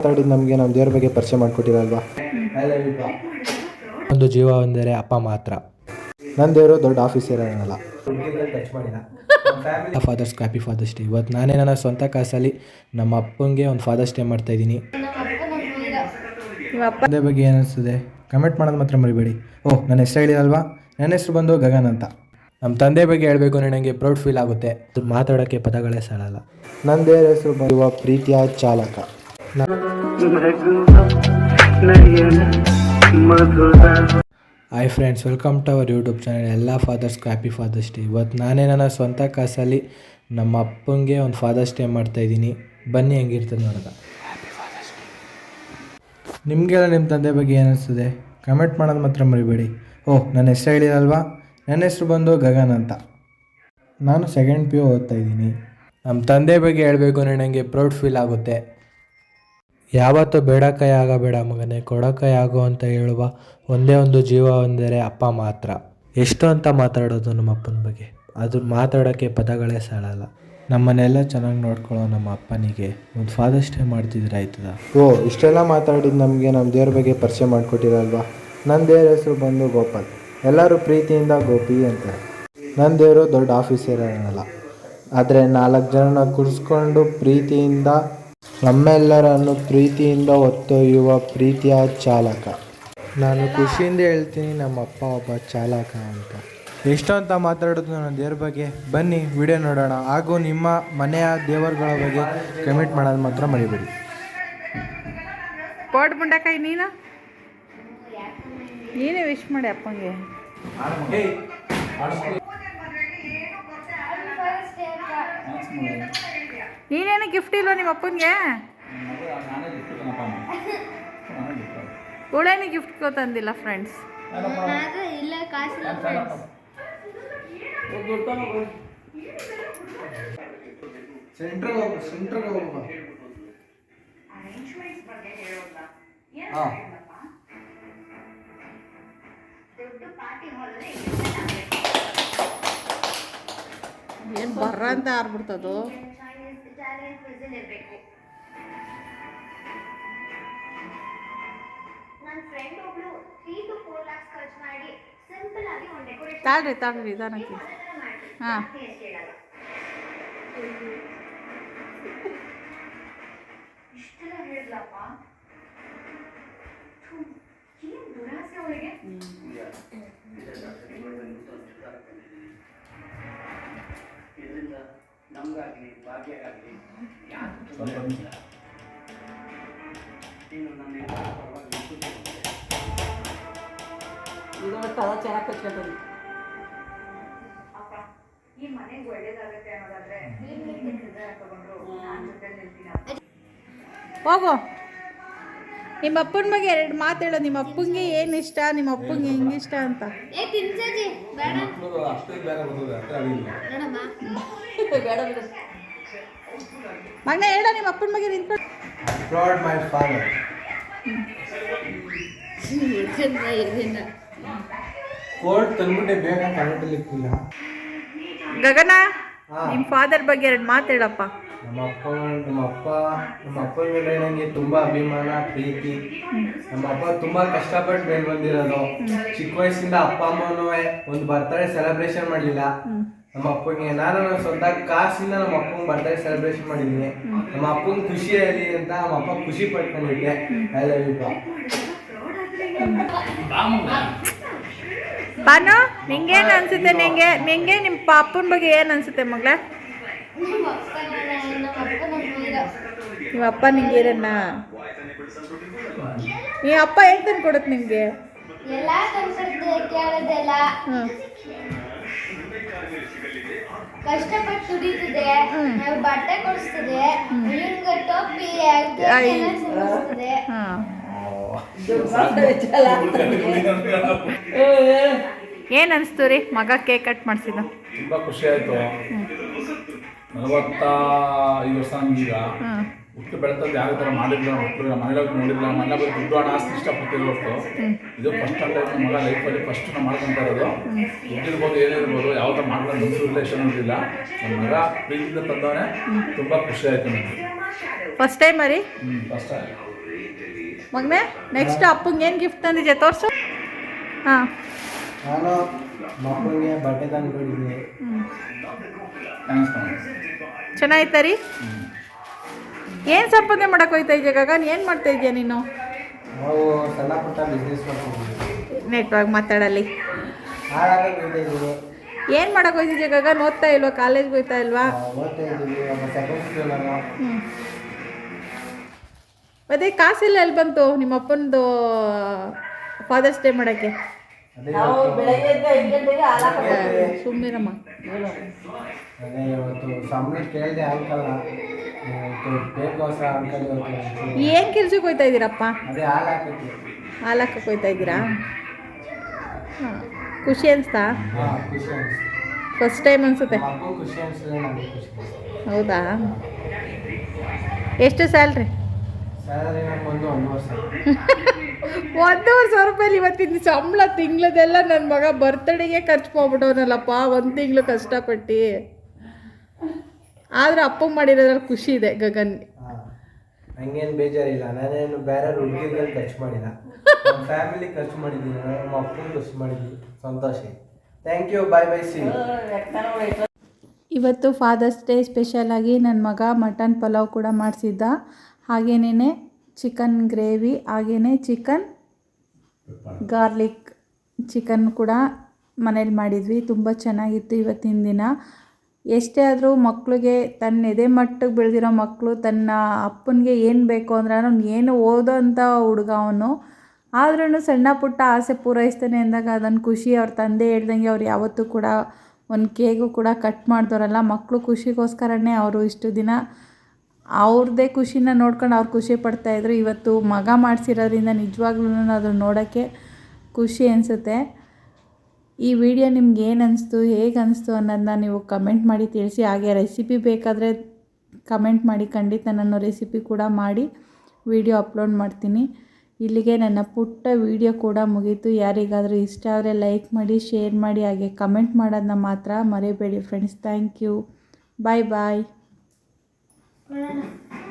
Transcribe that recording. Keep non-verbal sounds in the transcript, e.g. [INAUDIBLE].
ಮಾತಾಡಿದ್ದು ನಮಗೆ ನಮ್ಮ ದೇವ್ರ ಬಗ್ಗೆ ಪರಿಚಯ ಮಾಡಿಕೊಟ್ಟಿರಲ್ವಾ? ಒಂದು ಜೀವ ಅಂದರೆ ಅಪ್ಪ ಮಾತ್ರ. ನನ್ನ ದೇವರು ದೊಡ್ಡ ಆಫೀಸರ್ ಏನಲ್ಲ ಫಾದರ್ಸ್ ಹ್ಯಾಪಿ ಫಾದರ್ಸ್ ಡೇ ಇವತ್ತು ನಾನೇ ನನ್ನ ಸ್ವಂತ ಕಾಸಲ್ಲಿ ನಮ್ಮ ಅಪ್ಪಂಗೆ ಒಂದು ಫಾದರ್ಸ್ ಡೇ ಮಾಡ್ತಾ ಇದ್ದೀನಿ. ಅದೇ ಬಗ್ಗೆ ಏನು ಅನಿಸ್ತದೆ ಕಮೆಂಟ್ ಮಾಡೋದು ಮಾತ್ರ ಮರಿಬೇಡಿ. ಓಹ್ ನನ್ನ ಹೆಸರು ಹೇಳಿರಲ್ವಾ? ನನ್ನ ಹೆಸರು ಬಂದು ಗಗನ್ ಅಂತ. ನಮ್ಮ ತಂದೆ ಬಗ್ಗೆ ಹೇಳಬೇಕು ನನಗೆ ಪ್ರೌಡ್ ಫೀಲ್ ಆಗುತ್ತೆ. ಮಾತಾಡೋಕ್ಕೆ ಪದಗಳೇ ಸಾಲಲ್ಲ. ನನ್ನ ದೇವರ ಹೆಸರು ಬರುವ ಪ್ರೀತಿಯ ಚಾಲಕ. Hi friends welcome to our YouTube channel ಎಲ್ಲ ಫಾದರ್ಸ್ಗೂ ಹ್ಯಾಪಿ ಫಾದರ್ಸ್ ಡೇ ಇವತ್ತು ನಾನೇ ನನ್ನ ಸ್ವಂತ ಕಾಸಲ್ಲಿ ನಮ್ಮ ಅಪ್ಪಂಗೆ ಒಂದು ಫಾದರ್ಸ್ ಡೇ ಮಾಡ್ತಾ ಇದ್ದೀನಿ. ಬನ್ನಿ, ಹೆಂಗಿರ್ತದೆ ನೋಡೋದ ನಿಮಗೆಲ್ಲ ನಿಮ್ಮ ತಂದೆ ಬಗ್ಗೆ ಏನಿಸ್ತದೆ ಕಮೆಂಟ್ ಮಾಡೋದು ಮಾತ್ರ ಮರಿಬೇಡಿ. ಓಹ್ ನನ್ನ ಹೆಸರು ಹೇಳಿರಲ್ವಾ ನನ್ನ ಹೆಸರು ಬಂದು ಗಗನ್ ಅಂತ. ನಾನು ಸೆಕೆಂಡ್ ಪಿ ಯು ಓದ್ತಾ ಇದ್ದೀನಿ. ನಮ್ಮ ತಂದೆ ಬಗ್ಗೆ ಹೇಳಬೇಕು ನನಗೆ ಪ್ರೌಡ್ ಫೀಲ್ ಆಗುತ್ತೆ. ಯಾವತ್ತೂ ಬೇಡಕೈಯಾಗಬೇಡ ಮಗನೇ ಕೊಡಕೈಯಾಗು ಅಂತ ಹೇಳುವ ಒಂದೇ ಒಂದು ಜೀವ ಎಂದರೆ ಅಪ್ಪ ಮಾತ್ರ. ಎಷ್ಟು ಅಂತ ಮಾತಾಡೋದು ನಮ್ಮ ಅಪ್ಪನ ಬಗ್ಗೆ? ಅದು ಮಾತಾಡೋಕ್ಕೆ ಪದಗಳೇ ಸಾಲಲ್ಲ. ನಮ್ಮನ್ನೆಲ್ಲ ಚೆನ್ನಾಗಿ ನೋಡ್ಕೊಳ್ಳೋ ನಮ್ಮ ಅಪ್ಪನಿಗೆ ಒಂದು ಫಾದರ್ಸ್ ಡೇ ಮಾಡ್ತಿದ್ರೆ ಆಯ್ತದ? ಓ, ಇಷ್ಟೆಲ್ಲ ಮಾತಾಡಿದ್ದು ನಮಗೆ ನಮ್ಮ ದೇವ್ರ ಬಗ್ಗೆ ಪರಿಚಯ ಮಾಡಿಕೊಟ್ಟಿರಲ್ವಾ? ನನ್ನ ದೇವ್ರ ಹೆಸರು ಬಂದು ಗೋಪಾಲ್. ಎಲ್ಲರೂ ಪ್ರೀತಿಯಿಂದ ಗೋಪಿ ಅಂತಾರೆ ನನ್ನ ದೇವರು ದೊಡ್ಡ ಆಫೀಸರ್ ಅನ್ನಲ್ಲ ಆದರೆ ನಾಲ್ಕು ಜನನ ಕೂರಿಸ್ಕೊಂಡು ಪ್ರೀತಿಯಿಂದ ನಮ್ಮೆಲ್ಲರನ್ನು ಪ್ರೀತಿಯಿಂದ ಹೊತ್ತೊಯ್ಯುವ ಪ್ರೀತಿಯ ಚಾಲಕ. ನಾನು ಖುಷಿಯಿಂದ ಹೇಳ್ತೀನಿ ನಮ್ಮ ಅಪ್ಪ ಒಬ್ಬ ಚಾಲಕ ಅಂತ. ಎಷ್ಟು ಅಂತ ಮಾತಾಡೋದು ನನ್ನ ದೇವ್ರ ಬಗ್ಗೆ. ಬನ್ನಿ ವಿಡಿಯೋ ನೋಡೋಣ. ಹಾಗೂ ನಿಮ್ಮ ಮನೆಯ ದೇವರುಗಳ ಬಗ್ಗೆ ಕಮೆಂಟ್ ಮಾಡೋದು ಮಾತ್ರ ಮರಿಬೇಡಿ. ಕೋಟ್ ಮುಂಡಕಾಯಿ ನೀನು? ನೀನೇ ವಿಶ್ ಮಾಡಿ ಅಪ್ಪಂಗೆ. ನೀನೇನು ಗಿಫ್ಟ್ ಇಲ್ವಾ ನಿಮ್ಮ ಅಪ್ಪನಿಗೆ? ಉಳೇನಿ ಗಿಫ್ಟ್ ತಂದಿಲ್ಲ ಫ್ರೆಂಡ್ಸ್ ಇಲ್ಲ ಕಾಸಿಲ್ಲ ಫ್ರೆಂಡ್ಸ್ ಸೆಂಟ್ರಿಗೆ ಹೋಗು ಸೆಂಟ್ರಿಗೆ ಹೋಗು ಹಾಂ. ಏನು ಬರ್ರ ಅಂತ ಆರ್ಬಿಡ್ತದು ನನ್ನ ಫ್ರೆಂಡ್ ಒಬ್ಳು ತ್ರೀ ಟು ಫೋರ್ ಲ್ಯಾಕ್ಸ್ ಖರ್ಚು ಮಾಡಿ ಸಿಂಪಲ್ ಆಗಿ ಒಂದು ಡೆಕೋರೇಷನ್ ತಾಳ್ರಿ ತಾಳ್ರಿ ನಿಧಾನಕ್ಕೆ. ಹಾಂ. ಇಷ್ಟೆಲ್ಲ ಹೇಳಿದ್ಲಪ್ಪ. ಏನ್ ದುರಾಸೆ ಅವಳಿಗೆ? ಅಪ್ಪ ಈ ಮನೆಗೆ ಒಳ್ಳೇದಾಗತ್ತೆ ಅನ್ನೋದಾದ್ರೆ ನೀನ್ ನಿನ್ ಹೃದಯ ತಗೊಂಡ್ರು ನಾನ್ ಜೊತೆ ನಿಲ್ತೀನಿ ಹೋಗು. ನಿಮ್ಮ ಅಪ್ಪನ ಬಗ್ಗೆ ಎರಡು ಮಾತು ಹೇಳು. ನಿಮ್ಮ ಅಪ್ಪಂಗೆ ಏನು ಇಷ್ಟ ನಿಮ್ಮ ಅಪ್ಪಂಗೆ ಹೆಂಗೆ ಇಷ್ಟ ಅಂತ. ಏ ತಿನ್ಸಜಿ ಬೇಡ. ಬೇಡಮ್ಮ [LAUGHS] ಮಗನ ಹೇಳ ನಿಮ್ಮ ಅಪ್ಪನ ಬಗ್ಗೆ ನಿಂತ್ಕೊಂಡು ಫ್ರಾಡ್ ಮೈ ಫಾದರ್ ಕೋರ್ಟ್ ತಂದ್ಬಿಟ್ಟೆ ಬೇಗ ಗಗನ ನಿಮ್ಮ ಫಾದರ್ ಬಗ್ಗೆ ಎರಡು ಮಾತು ಹೇಳಪ್ಪ. ನಮ್ಮ ಅಪ್ಪ ನಮ್ಮ ಅಪ್ಪ ನಮ್ಮ ಅಪ್ಪನ ಮೇಲೆ ನನಗೆ ತುಂಬ ಅಭಿಮಾನ ಪ್ರೀತಿ. ನಮ್ಮ ಅಪ್ಪ ತುಂಬ ಕಷ್ಟಪಟ್ಟು ಬೆಳೆ ಬಂದಿರೋದು ಚಿಕ್ಕ ವಯಸ್ಸಿಂದ ಅಪ್ಪ ಅಮ್ಮನೂ ಒಂದು ಬರ್ತಡೇ ಸೆಲೆಬ್ರೇಷನ್ ಮಾಡಲಿಲ್ಲ. ನಮ್ಮ ಅಪ್ಪಗೆ. ನಾನು ನನ್ನ ಸ್ವಂತ ಕಾಸಿಂದ ನಮ್ಮ ಅಪ್ಪಂಗೆ ಬರ್ತಡೇ ಸೆಲೆಬ್ರೇಷನ್ ಮಾಡಿದ್ದೀನಿ ನಮ್ಮ ಅಪ್ಪನ ಖುಷಿ ಆಗಲಿ ಅಂತ ನಮ್ಮ ಅಪ್ಪ ಖುಷಿ ಪಡ್ಕೊಂಡಿದ್ದೆ ಐ ಲವ್ ಯು ಬಾನು ನಿಂಗೇನು ಅನ್ಸುತ್ತೆ? ನಿಂಗೆ ನಿಂಗೆ ನಿಮ್ಮ ಪಾಪನ ಬಗ್ಗೆ ಏನು ಅನ್ಸುತ್ತೆ ಮಗಳ? ನಮ್ಮ ಅಪ್ಪ ನಿಂಗೆ ಇರನ್ನ ನಿಮ್ಮ ಅಪ್ಪ ತಂದು ಕೊಡುತ್ತೆ ನಿಮಗೆ ಕಷ್ಟಪಟ್ಟು ಬಟ್ಟೆ ಕೊಡಿಸ್ತದೆ ಟೋಪಿ ಏನು ಅನಿಸ್ತು ರೀ ಮಗ ಕೇಕ್ ಕಟ್ ಮಾಡಿಸಿದ ತುಂಬಾ ಖುಷಿ ಆಯ್ತು. ನಲವತ್ತ ಐದು ವರ್ಷ ಹ್ಞೂ ಹುಟ್ಟು ಬೆಳೆತದ್ದು ಯಾವ ಥರ ಮಾಡಿಲ್ಲ ಮಕ್ಕಳು ಮನೆಯಲ್ಲಿ ನೋಡಿಲ್ಲ ಮನೆ ಬಗ್ಗೆ ದುಡ್ಡು ಹಣ ಆಸ್ತಿ ಇಷ್ಟಪಡ್ತಿರೋ ಹೊರತು ಇದು ಫಸ್ಟ್ ಟೈಮ್ ನಮ್ಮ ಮಗ ಲೈಫಲ್ಲಿ ಫಸ್ಟ್ ನಾವು ಮಾಡ್ಕೊಂತ ಇರೋದು. ದುಡ್ಡಿರ್ಬೋದು ಏನಿರ್ಬೋದು ಯಾವ ಥರ ಮಾಡ್ಕೊಂಡು ಮನ್ಸು ರಿಲೇಷನ್ ಇರಲಿಲ್ಲ ನಮ್ಮ ಮಗ ಪ್ರೀತಿಯಿಂದ ತಂದವನೇ ತುಂಬ ಖುಷಿ ಆಯಿತು ನನಗೆ ಫಸ್ಟ್ ಟೈಮ್ ರೀ ಹ್ಞೂ ಫಸ್ಟ್ ಟೈಮ್ ಮಗನೇ ನೆಕ್ಸ್ಟ್ ಅಪ್ಪಂಗೆ ಏನು ಗಿಫ್ಟ್ ತಂದಿದ್ದೆ ತೋರಿಸು. ಹಾಂ. ನಾನು ಮಕ್ಕಳಿಗೆ ಬಟ್ಟೆ ತಂದ್ಕೊಂಡಿದ್ದೀನಿ ಥ್ಯಾಂಕ್ಸ್ ಚೆನ್ನಾಗಿತ್ತ ರೀ? ಏನು ಸಂಪಾದನೆ ಮಾಡಕ್ಕೆ ಹೋಯ್ತಾ ಇದೆಯಾ ಗಗನ್? ಏನು ಮಾಡ್ತಾ ಇದೆಯಾ ನೀನು? ನಾವು ಸಣ್ಣ ಪುಟ್ಟ ಬಿಸ್ನೆಸ್ ಹೋಯ್ತಿದ್ಯ ನೆಟ್ವಾಗಿ ಮಾತಾಡಲ್ಲಿ. ಏನು ಮಾಡಕ್ಕೆ ಹೋಯ್ತಿದ್ಯಾ ಗಗನ್? ಓದ್ತಾ ಇಲ್ವಾ? ಕಾಲೇಜ್ಗೆ ಹೋಯ್ತಾ ಇಲ್ವಾ? ಮತ್ತೆ ಕಾಸೆಲ್ಲ ಎಲ್ಲಿ ಬಂತು ನಿಮ್ಮ ಅಪ್ಪನದು ಫಾದರ್ಸ್ ಡೇ ಮಾಡೋಕ್ಕೆ? ಅದೇ ಬೆಳಗ್ಗೆ ಇವತ್ತು ಅಂಕಲ್ ಏನು ಕೆಲ್ಸಕ್ಕೆ ಹೋಯ್ತಾ ಇದ್ದೀರಪ್ಪ? ಅದೇ ಹಾಲು ಹಾಕಕ್ಕೆ. ಹಾಲು ಹಾಕಕ್ಕೆ ಹೋಯ್ತಾ ಇದ್ದೀರಾ? ಹಾಂ ಖುಷಿ ಅನ್ಸ್ತಾ? ಹಾಂ ಖುಷಿ ಅನಿಸ್ತು. ಫಸ್ಟ್ ಟೈಮ್ ಅನ್ಸುತ್ತೆ. ಖುಷಿ ಹೌದಾ? ಎಷ್ಟು ಸ್ಯಾಲ್ರಿ? ಸ್ಯಾಲರಿ ಒಂದು ಒಂದು ವರ್ಷ ಒಂದೂವರೆ ಸಾವಿರ ರೂಪಾಯಿ ಇವತ್ತಿನ ಸಂಬಳ ತಿಂಗ್ಳದೆಲ್ಲ ನನ್ನ ಮಗ ಬರ್ತಡೆಗೆ ಖರ್ಚು ಮಾಡ್ಬಿಟ್ಟವನಲ್ಲಪ್ಪ ಒಂದು ತಿಂಗಳು ಕಷ್ಟಪಟ್ಟು. ಆದ್ರೆ ಅಪ್ಪ ಮಾಡಿರೋದ್ರಲ್ಲಿ ಖುಷಿ ಇದೆ ಗಗನ್. ಹಂಗೇನು ಬೇಜಾರಿಲ್ಲ. ನಾನೇನು ಬೇರೆ ಹುಡುಗಿರಿಗೆ ಖರ್ಚು ಮಾಡಿಲ್ಲ. ಫ್ಯಾಮಿಲಿ ಖರ್ಚು ಮಾಡಿದ್ದೀನಿ ನಮ್ಮ ಅಪ್ಪನ ಖರ್ಚು ಮಾಡಿದ್ದೀನಿ ಸಂತೋಷ thank you bye bye see ಇವತ್ತು ಫಾದರ್ಸ್ ಡೇ ಸ್ಪೆಷಲಾಗಿ ನನ್ನ ಮಗ ಮಟನ್ ಪಲಾವ್ ಕೂಡ ಮಾಡಿಸಿದ್ದ. ಹಾಗೇನೇ ಚಿಕನ್ ಗ್ರೇವಿ ಹಾಗೆಯೇ ಚಿಕನ್ ಗಾರ್ಲಿಕ್ ಚಿಕನ್ ಕೂಡ ಮನೇಲಿ ಮಾಡಿದ್ವಿ. ತುಂಬ ಚೆನ್ನಾಗಿತ್ತು ಇವತ್ತಿನ ದಿನ. ಎಷ್ಟೇ ಆದರೂ ಮಕ್ಕಳಿಗೆ ತನ್ನ ಎದೆ ಮಟ್ಟಕ್ಕೆ ಬೆಳೆದಿರೋ ಮಕ್ಕಳು ತನ್ನ ಅಪ್ಪನಿಗೆ ಏನು ಬೇಕು ಅಂದ್ರೆ ಅವ್ನು ಏನು ಓದೋ ಅಂಥ ಹುಡುಗ ಅವನು. ಆದ್ರೂ ಸಣ್ಣ ಪುಟ್ಟ ಆಸೆ ಪೂರೈಸ್ತಾನೆ ಅಂದಾಗ ಅದನ್ನು ಖುಷಿ ಅವ್ರ ತಂದೆ ಹೇಳ್ದಂಗೆ ಅವ್ರು ಯಾವತ್ತೂ ಕೂಡ ಒಂದು ಕೇಕು ಕೂಡ ಕಟ್ ಮಾಡಿದವರಲ್ಲ ಮಕ್ಕಳು ಖುಷಿಗೋಸ್ಕರನೇ ಅವರು ಇಷ್ಟು ದಿನ ಅವ್ರದ್ದೇ ಖುಷಿನ ನೋಡ್ಕೊಂಡು ಅವ್ರು ಖುಷಿ ಪಡ್ತಾಯಿದ್ರು ಇವತ್ತು ಮಗ ಮಾಡಿಸಿರೋದ್ರಿಂದ ನಿಜವಾಗ್ಲೂ ಅದನ್ನು ನೋಡೋಕ್ಕೆ ಖುಷಿ ಅನಿಸುತ್ತೆ. ಈ ವಿಡಿಯೋ ನಿಮ್ಗೆ ಏನು ಅನಿಸ್ತು, ಹೇಗೆ ಅನಿಸ್ತು ಅನ್ನೋದನ್ನ ನೀವು ಕಮೆಂಟ್ ಮಾಡಿ ತಿಳಿಸಿ. ಹಾಗೆ ರೆಸಿಪಿ ಬೇಕಾದರೆ ಕಮೆಂಟ್ ಮಾಡಿ, ಖಂಡಿತ ನಾನು ರೆಸಿಪಿ ಕೂಡ ಮಾಡಿ ವಿಡಿಯೋ ಅಪ್ಲೋಡ್ ಮಾಡ್ತೀನಿ. ಇಲ್ಲಿಗೆ ನನ್ನ ಪುಟ್ಟ ವಿಡಿಯೋ ಕೂಡ ಮುಗೀತು. ಯಾರಿಗಾದರೂ ಇಷ್ಟ ಆದರೆ ಲೈಕ್ ಮಾಡಿ, ಶೇರ್ ಮಾಡಿ, ಹಾಗೆ ಕಮೆಂಟ್ ಮಾಡೋದನ್ನ ಮಾತ್ರ ಮರಿಬೇಡಿ friends. Thank you. Bye bye. 嗯。